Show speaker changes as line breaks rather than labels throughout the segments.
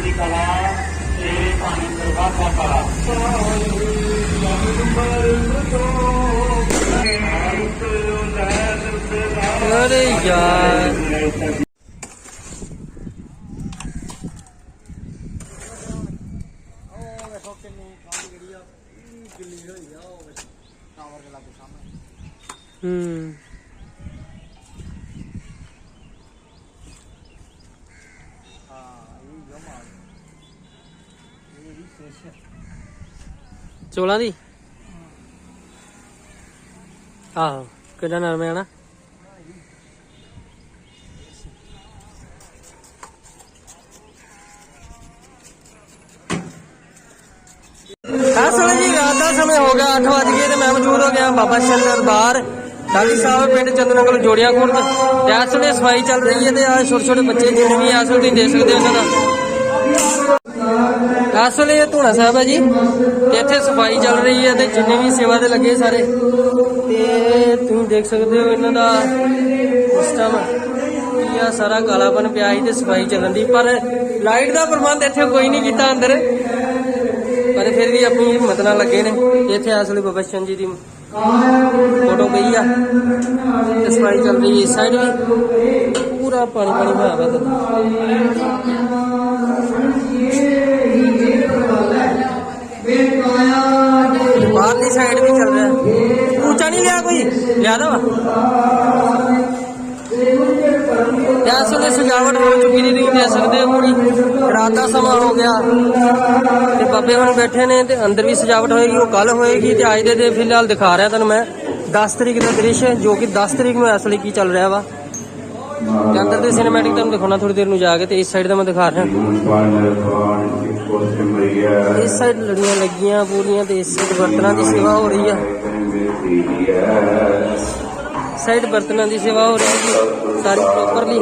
ਚੜ੍ਹਦੀ ਕਲਾ ਤੇਰੇ ਪਾਣੀ ਪ੍ਰਭਾਤਾ ਕਲਾ।
ਅਰੇ ਯਾਰ। ਹੂੰ। ਚੋਲਾਂ ਦੀ? ਆਹੋ ਕਿੰਨਾ ਨਰਮ ਹੈ ਨਾ। ਅਸਲ ਜੀ ਰਾਤ ਦਾ ਸਮੇਂ ਹੋ ਗਿਆ 8 ਵਜ ਗਏ ਤੇ ਮੈਂ ਮੌਜੂਦ ਹੋ ਗਿਆ ਬਾਬਾ ਸ਼ਰਨ ਦਰਬਾਰ। ਡਾਲੀ ਸਾਹਿਬ ਪਿੰਡ ਚੰਦਨਾ ਕੋਲ ਜੋੜਿਆ ਖੁਰਦ। ਤੇ ਇਸ ਵੇਲੇ ਸਫ਼ਾਈ ਚੱਲ ਰਹੀ ਹੈ ਤੇ ਆ ਛੋਟੇ ਛੋਟੇ ਬੱਚੇ ਜਿਹੜੇ ਵੀ ਆ ਸਕਦੇ ਤੁਸੀਂ ਦੇਖ ਸਕਦੇ ਹੋ ਇਹਨਾਂ ਦਾ। ਇਸ ਵੇਲੇ ਇਹ ਧੂਣਾ ਸਾਹਿਬ ਹੈ ਜੀ। ਇੱਥੇ ਸਫ਼ਾਈ ਚੱਲ ਰਹੀ ਹੈ ਤੇ ਜਿੰਨੇ ਵੀ ਸੇਵਾ ਦੇ ਲੱਗੇ ਸਾਰੇ। ਤੇ ਤੁਸੀਂ ਦੇਖ ਸਕਦੇ ਹੋ ਇਹਨਾਂ ਦਾ ਸਿਸਟਮ ਆ। ਸਾਰਾ ਕਾਲਾਪਨ ਪਿਆ ਸੀ ਤੇ ਸਫ਼ਾਈ ਚੱਲਣ ਦੀ। ਪਰ ਲਾਈਟ ਦਾ ਪ੍ਰਬੰਧ ਇੱਥੇ ਕੋਈ ਨਹੀਂ ਕੀਤਾ ਅੰਦਰ। ਪਰ ਫਿਰ ਵੀ ਆਪਣੀ ਹਿੰਮਤ ਨਾਲ ਲੱਗੇ ਨੇ। ਇੱਥੇ ਇਸ ਵੇਲੇ ਬਾਬਾ ਸ਼ਰਨ ਜੀ ਦੀ ਫੋਟੋ ਪਈ ਆ। ਤੇ ਸਫ਼ਾਈ ਚੱਲ ਰਹੀ ਹੈ ਇਸ ਸਾਈਡ ਵੀ। ਪੂਰਾ ਪਾਣੀ ਪਾਣੀ ਹੋਇਆ ਵਾ ਤੇ ਬਾਹਰਲੀ ਸਾਈਡ ਵੀ ਚੱਲ ਰਿਹਾ। ਉੱਚਾ ਨਹੀਂ ਲਿਆ ਕੋਈ? ਲਿਆ ਦਾ। ਇਸ ਵੇਲੇ ਸਜਾਵਟ ਹੋ ਚੁੱਕੀ ਨਹੀਂ ਤੁਸੀਂ ਦੇਖ ਸਕਦੇ ਹੋ ਪੂਰੀ। ਰਾਤ ਦਾ ਸਮਾਂ ਹੋ ਗਿਆ। ਤੇ ਬਾਬੇ ਹੁਣ ਬੈਠੇ ਨੇ ਤੇ ਅੰਦਰ ਵੀ ਸਜਾਵਟ ਹੋਏਗੀ, ਉਹ ਕੱਲ ਹੋਏਗੀ ਤੇ ਅੱਜ ਦੇ ਦੇ ਫਿਲਹਾਲ ਦਿਖਾ ਰਿਹਾ ਤੁਹਾਨੂੰ ਮੈਂ। 10 ਤਰੀਕ ਦਾ ਦ੍ਰਿਸ਼, ਜੋ ਕਿ 10 ਤਰੀਕ ਨੂੰ ਇਸ ਵੇਲੇ ਕੀ ਚੱਲ ਰਿਹਾ ਵਾ। ਤੇ ਅੰਦਰ ਦੇ ਸਿਨੇਮੈਟਿਕ ਤੁਹਾਨੂੰ ਦਿਖਾਉਣਾ ਥੋੜੀ ਦੇਰ ਨੂੰ ਜਾ ਕੇ ਤੇ ਇਸ ਸਾਈਡ ਦਾ ਮੈਂ ਦਿਖਾ ਰਿਹਾ। ਇਸ ਸਾਈਡ ਲੜੀਆਂ ਲੱਗੀਆਂ, ਪੂਰੀਆਂ ਤੇ ਇਸ ਸਾਈਡ ਬਰਤਨਾਂ ਦੀ ਸੇਵਾ ਹੋ ਰਹੀ ਆ। ਸਾਈਡ ਬਰਤਨਾਂ ਦੀ ਸੇਵਾ ਹੋ ਰਹੀ ਹੈ ਸਾਰੀ ਪ੍ਰੋਪਰਲੀ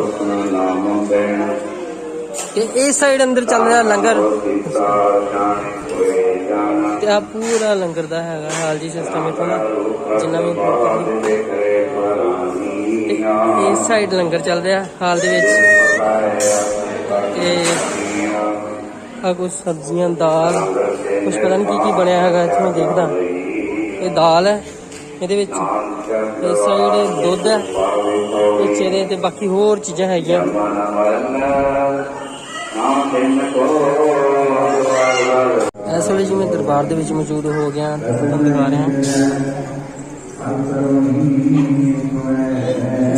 ਤੇ ਇਸ ਸਾਈਡ ਅੰਦਰ ਚੱਲ ਰਿਹਾ ਲੰਗਰ। ਤੇ ਆ ਪੂਰਾ ਲੰਗਰ ਦਾ ਹੈਗਾ, ਹਾਲ ਜੀ ਸਿਸਟਮ ਇਥੋਂ ਦਾ, ਜਿੰਨਾ ਵੀ properly ਤੇ ਸਾਈਡ ਲੰਗਰ ਚੱਲ ਰਿਹਾ, ਹਾਲ ਦੇ ਵਿੱਚ। ਤੇ ਆ ਕੁਝ ਸਬਜ਼ੀਆਂ, ਦਾਲ ਕੁਝ ਪਤਾ ਨਹੀਂ ਕੀ ਕੀ ਬਣਿਆ ਹੈਗਾ ਇੱਥੇ ਮੈਂ ਦੇਖਦਾ। ਇਹ ਦਾਲ ਹੈ, ਇਹਦੇ ਵਿੱਚ ਇਸ ਸਾਈਡ ਦੁੱਧ ਹੈ ਵਿੱਚ ਇਹਦੇ ਤੇ ਬਾਕੀ ਹੋਰ ਚੀਜ਼ਾਂ ਹੈਗੀਆਂ। ਇਸ ਵੇਲੇ ਜਿਵੇਂ ਮੈਂ ਦਰਬਾਰ ਦੇ ਵਿੱਚ ਮੌਜੂਦ ਹੋ ਗਿਆ, ਤੁਹਾਨੂੰ ਦਿਖਾ ਰਿਹਾ।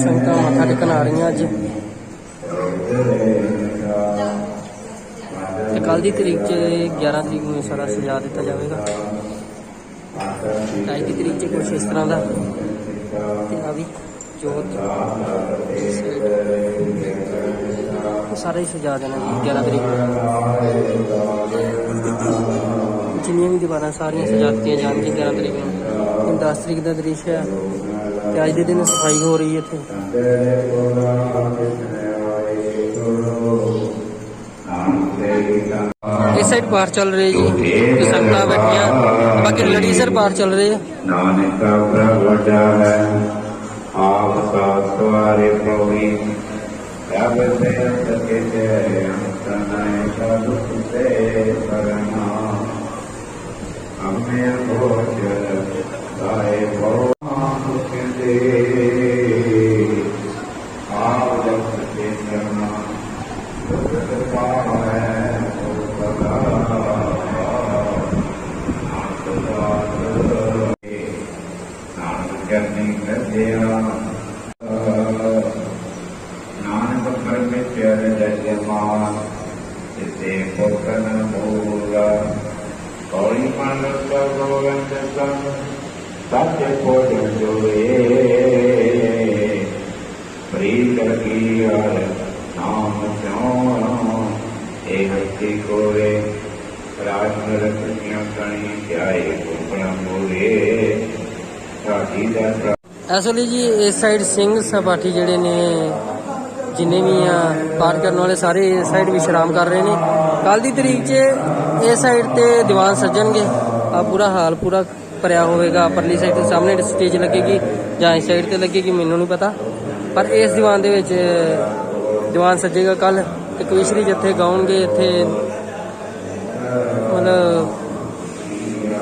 ਸੰਗਤਾਂ ਮੱਥਾ ਟੇਕਣ ਆ ਰਹੀਆਂ ਅੱਜ। ਕੱਲ ਦੀ ਤਰੀਕ ਚ 11 ਤਰੀਕ ਨੂੰ ਇਹ ਸਾਰਾ ਸਜਾ ਦਿੱਤਾ ਜਾਵੇਗਾ। ਢਾਈ ਦੀ ਤਰੀਕ ਚ ਕੁਛ ਇਸ ਤਰ੍ਹਾਂ ਦਾ। ਤੇ ਆ ਵੀ ਚੌਥ ਇਸ ਸਾਰਾ ਹੀ ਸਜਾ ਦੇਣਾ ਜੀ 11 ਤਰੀਕ ਨੂੰ। ਜਿੰਨੀਆਂ ਵੀ ਦੀਵਾਰਾਂ ਸਾਰੀਆਂ ਸਜਾ ਦਿੱਤੀਆਂ ਜਾਣਗੀਆਂ 11 ਤਰੀਕ ਨੂੰ। ਹੁਣ 10 ਤਰੀਕ ਦਾ ਦ੍ਰਿਸ਼ ਹੈ ਤੇ ਅੱਜ ਦੇ ਦਿਨ ਸਫ਼ਾਈ ਹੋ ਰਹੀ ਹੈ ਇੱਥੇ। ਇਸ ਸਾਈਡ ਬਾਹਰ ਚੱਲ ਰਹੀ ਜੀ ਤੇ ਸੰਗਤਾਂ ਬੈਠੀਆਂ ਬਾਕੀ ਲੜੀ ਸਰ ਬਾਹਰ ਚੱਲ ਰਹੇ ਆ
ਨਾਨਕ ਪ੍ਰਭ ਵੱਡਾ ਹੈ ਆਪ ਸਾਥ ਸਵਾਰੇ ਪ੍ਰਭੀ ਪ੍ਰਭ ਸੇ ਸਕੇ ਤੇ ਅੰਤਨਾਏ ਸਾਧੂ ਤੇ ਪਰਮਾ ਹਮੇ ਭੋਜ ਸਾਏ ਕਰਨੀ ਕਰਦਿਆ ਨਾਨਕ ਪਰਮੇਸ਼ਰ ਜਗਮਾਨ ਜਿਤੇ ਕੋਕਨ ਮੂਲਾ ਕੌੜੀ ਮਨ ਕਾ ਗੋਵਿੰਦ ਸੰਗ ਕੋਟ ਜੋਏ। ਪ੍ਰ-
ਜੀ, ਇਸ ਸਾਈਡ ਸਿੰਘ ਸਪਾਠੀ ਜਿਹੜੇ ਨੇ, ਜਿੰਨੇ ਵੀ ਆ, ਪਾਠ ਕਰਨ ਵਾਲੇ ਸਾਰੇ ਇਸ ਸਾਈਡ ਵਿਸ਼ਰਾਮ ਕਰ ਰਹੇ ਨੇ। ਕੱਲ ਦੀ ਤਰੀਕ 'ਚ ਇਸ ਸਾਈਡ ਤੇ ਦੀਵਾਨ ਸੱਜਣਗੇ। ਆ ਪੂਰਾ ਹਾਲ, ਪੂਰਾ ਭਰਿਆ ਹੋਵੇਗਾ, ਪਰਲੀ ਸਾਈਡ ਤੇ ਸਾਹਮਣੇ ਸਟੇਜ ਲੱਗੇਗੀ, ਜਾਂ ਇਸ ਸਾਈਡ ਤੇ ਲੱਗੇਗੀ, ਮੈਨੂੰ ਨਹੀਂ ਪਤਾ। ਪਰ ਇਸ ਦੀਵਾਨ ਦੇ ਵਿੱਚ ਦੀਵਾਨ ਸੱਜੇਗਾ ਕੱਲ ਤੇ ਕਵਿਸ਼ਰੀ ਜਿੱਥੇ ਗਾਉਣਗੇ, ਇੱਥੇ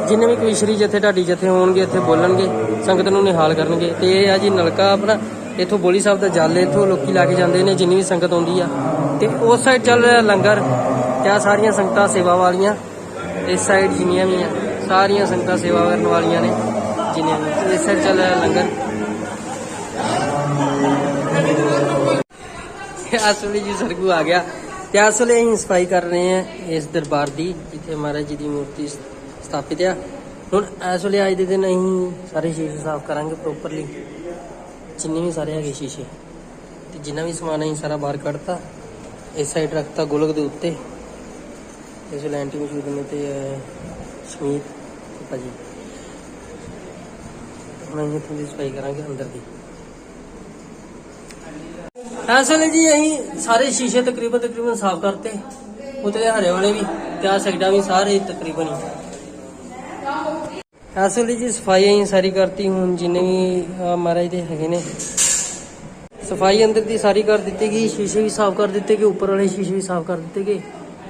ਜਿੰਨੇ ਵੀ ਕੋਈ ਜਥੇ ਢਾਡੀ ਜਥੇ ਹੋਣਗੇ, ਇੱਥੇ ਬੋਲਣਗੇ, ਸੰਗਤ ਨੂੰ ਨਿਹਾਲ ਕਰਨਗੇ। ਤੇ ਇਹ ਆ ਜੀ ਨਲਕਾ ਆਪਣਾ, ਇੱਥੋਂ ਬੋਲੀ ਸਾਹਿਬ ਦਾ ਜਲ, ਇੱਥੋਂ ਲੋਕੀ ਲਾ ਕੇ ਜਾਂਦੇ ਨੇ, ਜਿੰਨੀ ਵੀ ਸੰਗਤ ਆਉਂਦੀ ਆ। ਤੇ ਉਸ ਸਾਈਡ ਚੱਲ ਰਿਹਾ ਲੰਗਰ ਤੇ ਆਹ ਸਾਰੀਆਂ ਸੰਗਤਾਂ ਸੇਵਾ ਵਾਲੀਆਂ, ਇਸ ਸਾਈਡ ਜਿੰਨੀਆਂ ਵੀ ਆ, ਸਾਰੀਆਂ ਸੰਗਤਾਂ ਸੇਵਾ ਕਰਨ ਵਾਲੀਆਂ ਨੇ, ਜਿੰਨੀਆਂ ਵੀ ਇਸ ਸਾਈਡ ਚੱਲ ਰਿਹਾ ਲੰਗਰ। ਇਸ ਵੇਲੇ ਜੀ ਸਰਗੂ ਆ ਗਿਆ। ਤੇ ਇਸ ਵੇਲੇ ਅਸੀਂ ਸਫ਼ਾਈ ਕਰ ਰਹੇ ਹਾਂ ਇਸ ਦਰਬਾਰ ਦੀ, ਜਿੱਥੇ ਮਹਾਰਾਜ ਜੀ ਦੀ ਮੂਰਤੀ ਸਥਾਪਿਤ ਆ। ਹੁਣ ਇਸ ਵੇਲੇ ਅੱਜ ਦੇ ਦਿਨ ਅਸੀਂ ਸਾਰੇ ਸ਼ੀਸ਼ੇ ਸਾਫ਼ ਕਰਾਂਗੇ ਪ੍ਰੋਪਰਲੀ ਜਿੰਨੇ ਵੀ ਸਾਰੇ ਹੈਗੇ ਸ਼ੀਸ਼ੇ। ਤੇ ਜਿੰਨਾ ਵੀ ਸਮਾਨ ਅਸੀਂ ਸਾਰਾ ਬਾਹਰ ਕੱਢਤਾ, ਇਸ ਸਾਈਡ ਰੱਖਤਾ ਗੋਲਕ ਦੇ ਉੱਤੇ। ਇਸ ਵੇਲੇ ਐਂਟੀ ਮੌਜੂਦ ਨੇ ਤੇ ਸ਼ਮੀਤ ਭਾਜੀ। ਹੁਣ ਅਸੀਂ ਇੱਥੋਂ ਸਫ਼ਾਈ ਕਰਾਂਗੇ ਅੰਦਰ ਦੀ। ਇਸ ਵੇਲੇ ਜੀ ਅਸੀਂ ਸਾਰੇ ਸ਼ੀਸ਼ੇ ਤਕਰੀਬਨ ਤਕਰੀਬਨ ਸਾਫ਼ ਕਰਤੇ। ਉਤਲੇ ਹਰੇ ਵਾਲੇ ਵੀ, ਤੇ ਆਹ ਸਾਈਡਾਂ ਵੀ ਸਾਰੇ ਤਕਰੀਬਨ ਹੀ। ਇਸ ਵੇਲੇ ਜੀ ਸਫ਼ਾਈ ਅਸੀਂ ਸਾਰੀ ਕਰਤੀ, ਹੁਣ ਜਿੰਨੇ ਵੀ ਮਹਾਰਾਜ ਦੇ ਹੈਗੇ ਨੇ। ਸਫ਼ਾਈ ਅੰਦਰ ਦੀ ਸਾਰੀ ਕਰ ਦਿੱਤੀ ਗਈ, ਸ਼ੀਸ਼ੇ ਵੀ ਸਾਫ਼ ਕਰ ਦਿੱਤੇ ਗਏ, ਉੱਪਰ ਵਾਲੇ ਸ਼ੀਸ਼ੇ ਵੀ ਸਾਫ਼ ਕਰ ਦਿੱਤੇ ਗਏ।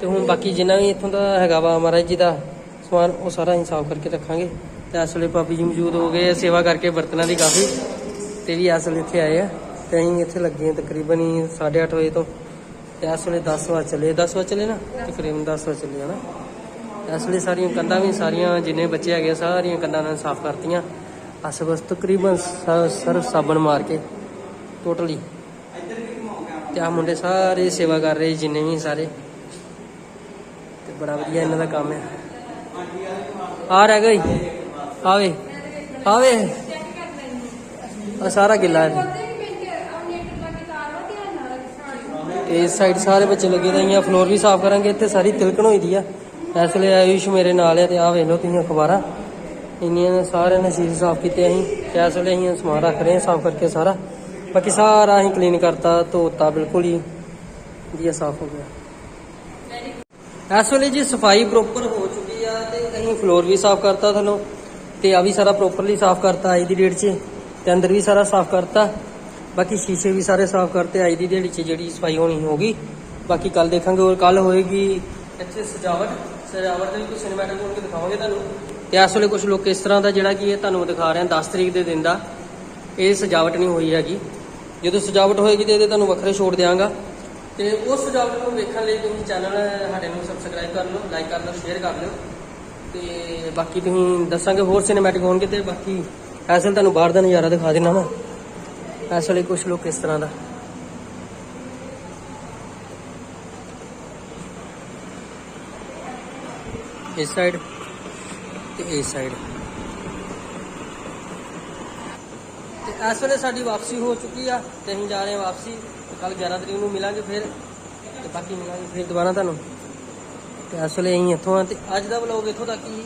ਤੇ ਹੁਣ ਬਾਕੀ ਜਿੰਨਾ ਵੀ ਇੱਥੋਂ ਦਾ ਹੈਗਾ ਵਾ ਮਹਾਰਾਜ ਜੀ ਦਾ ਸਮਾਨ, ਉਹ ਸਾਰਾ ਅਸੀਂ ਸਾਫ਼ ਕਰਕੇ ਰੱਖਾਂਗੇ। ਤੇ ਇਸ ਵੇਲੇ ਭਾਬੀ ਜੀ ਮੌਜੂਦ ਹੋ ਗਏ ਸੇਵਾ ਕਰਕੇ ਬਰਤਨਾਂ ਦੀ ਕਾਫੀ। ਤੇ ਵੀ ਇਸ ਵੇਲੇ ਇੱਥੇ ਆਏ ਆ। ਤੇ ਅਸੀਂ ਇੱਥੇ ਲੱਗੇ ਹਾਂ ਤਕਰੀਬਨ ਹੀ 8:30 ਵਜੇ ਤੋਂ। ਤੇ ਇਸ ਵੇਲੇ 10 ਵਜੇ ਚੱਲੇ 10 ਵਜੇ ਚੱਲੇ ਨਾ? ਤਕਰੀਬਨ 10 ਵਜੇ ਚੱਲੇ ਹਨਾ ਇਸ ਲਈ ਸਾਰੀਆਂ ਕੰਧਾਂ ਵੀ ਸਾਰੀਆਂ ਜਿੰਨੇ ਬੱਚੇ ਹੈਗੇ ਸਾਰੀਆਂ ਕੰਧਾਂ ਨਾਲ ਸਾਫ਼ ਕਰਤੀਆਂ। ਅਸ ਬਸ ਤਕਰੀਬਨ ਸਰ ਸਾਬਣ ਮਾਰ ਕੇ ਟੋਟਲੀ ਤੇ ਆ ਮੁੰਡੇ ਸਾਰੇ ਸੇਵਾ ਕਰ ਰਹੇ ਜਿੰਨੇ ਵੀ ਸਾਰੇ। ਤੇ ਬੜਾ ਵਧੀਆ ਇਹਨਾਂ ਦਾ ਕੰਮ ਹੈ ਆ ਰਹਿ ਗਈ ਆਵੇ ਆਵੇ ਆ ਸਾਰਾ ਗਿੱਲਾ ਹੈ। ਤੇ ਇਸ ਸਾਈਡ ਸਾਰੇ ਬੱਚੇ ਲੱਗੇ ਦੇ ਫਲੋਰ ਵੀ ਸਾਫ਼ ਕਰਾਂਗੇ, ਇੱਥੇ ਸਾਰੀ ਤਿਲਕਣ ਹੋਈ ਦੀ ਆ। ਇਸ ਲਈ ਆਯੁਸ਼ ਮੇਰੇ ਨਾਲ ਹੈ ਤੇ ਆ ਵੇਖ ਲਓ ਤੁਸੀਂ ਅਖਬਾਰਾਂ। ਇੰਨੀਆਂ ਨੇ ਸਾਰਿਆਂ ਨੇ ਸ਼ੀਸ਼ੇ ਸਾਫ਼ ਕੀਤੇ ਅਸੀਂ। ਇਸ ਵੇਲੇ ਅਸੀਂ ਸਮਾਨ ਰੱਖ ਰਹੇ ਹਾਂ ਸਾਫ਼ ਕਰਕੇ ਸਾਰਾ। ਬਾਕੀ ਸਾਰਾ ਅਸੀਂ ਕਲੀਨ ਕਰਤਾ, ਧੋਤਾ ਬਿਲਕੁਲ ਹੀ। ਵਧੀਆ ਸਾਫ਼ ਹੋ ਗਿਆ। ਇਸ ਵੇਲੇ ਜੀ ਸਫ਼ਾਈ ਪ੍ਰੋਪਰ ਹੋ ਚੁੱਕੀ ਆ ਤੇ ਅਸੀਂ ਫਲੋਰ ਵੀ ਸਾਫ਼ ਕਰਤਾ ਥੱਲੋਂ। ਤੇ ਆ ਵੀ ਸਾਰਾ ਪ੍ਰੋਪਰਲੀ ਸਾਫ਼ ਕਰਤਾ ਅੱਜ ਦੀ ਡੇਟ 'ਚ। ਤੇ ਅੰਦਰ ਵੀ ਸਾਰਾ ਸਾਫ਼ ਕਰਤਾ। ਬਾਕੀ ਸ਼ੀਸ਼ੇ ਵੀ ਸਾਰੇ ਸਾਫ਼ ਕਰਤੇ ਅੱਜ ਦੀ ਡੇਟ 'ਚ ਜਿਹੜੀ ਸਫ਼ਾਈ ਹੋਣੀ ਹੋਗੀ ਬਾਕੀ ਕੱਲ ਦੇਖਾਂਗੇ ਔਰ ਕੱਲ ਹੋਏਗੀ। ਇੱਥੇ ਸਜਾਵਟ। ਸਜਾਵਟ ਦੇ ਵੀ ਕੁਝ ਸਿਨੇਮੈਟਿਕ ਹੋਣਗੇ ਦਿਖਾਵਾਂਗੇ ਤੁਹਾਨੂੰ। ਤੇ ਇਸ ਵੇਲੇ ਕੁਝ ਲੋਕ ਇਸ ਤਰ੍ਹਾਂ ਦਾ ਜਿਹੜਾ ਕਿ ਇਹ ਤੁਹਾਨੂੰ ਦਿਖਾ ਰਹੇ ਹਾਂ 10 ਤਰੀਕ ਦੇ ਦਿਨ ਦਾ, ਇਹ ਸਜਾਵਟ ਨਹੀਂ ਹੋਈ ਹੈਗੀ। ਜਦੋਂ ਸਜਾਵਟ ਹੋਏਗੀ ਤੇ ਇਹਦੇ ਤੁਹਾਨੂੰ ਵੱਖਰੇ ਛੋੜ ਦਿਆਂਗਾ। ਤੇ ਉਸ ਸਜਾਵਟ ਨੂੰ ਵੇਖਣ ਲਈ ਤੁਸੀਂ ਚੈਨਲ ਸਾਡੇ ਨੂੰ ਸਬਸਕ੍ਰਾਈਬ ਕਰ ਲਓ ਲਾਈਕ ਕਰ ਲਓ ਸ਼ੇਅਰ ਕਰ ਲਿਓ। ਤੇ ਬਾਕੀ ਤੁਸੀਂ ਦੱਸਾਂਗੇ ਹੋਰ ਸਿਨੇਮੈਟਿਕ ਹੋਣਗੇ ਤੇ ਬਾਕੀ ਇਸ ਵੇਲੇ ਤੁਹਾਨੂੰ ਬਾਹਰ ਦਾ ਨਜ਼ਾਰਾ ਦਿਖਾ ਦੇਣਾ ਮੈਂ। ਇਸ ਵੇਲੇ ਕੁਝ ਲੋਕ ਇਸ ਤਰ੍ਹਾਂ ਦਾ। ਇਸ ਸਾਈਡ ਤੇ ਇਸ ਸਾਈਡ ਤੇ ਇਸ ਵੇਲੇ ਸਾਡੀ ਵਾਪਸੀ ਹੋ ਚੁੱਕੀ ਆ ਤੇ ਅਸੀਂ ਜਾ ਰਹੇ ਹਾਂ ਵਾਪਸੀ। ਕੱਲ 11 ਤਰੀਕ ਨੂੰ ਮਿਲਾਂਗੇ ਫਿਰ ਤੇ ਬਾਕੀ ਮਿਲਾਂਗੇ ਫਿਰ ਦੁਬਾਰਾ ਤੁਹਾਨੂੰ। ਤੇ ਇਸ ਵੇਲੇ ਅਸੀਂ ਇੱਥੋਂ ਆ ਤੇ ਅੱਜ ਦਾ ਵਲੌਗ ਇੱਥੋਂ ਤੱਕ ਹੀ।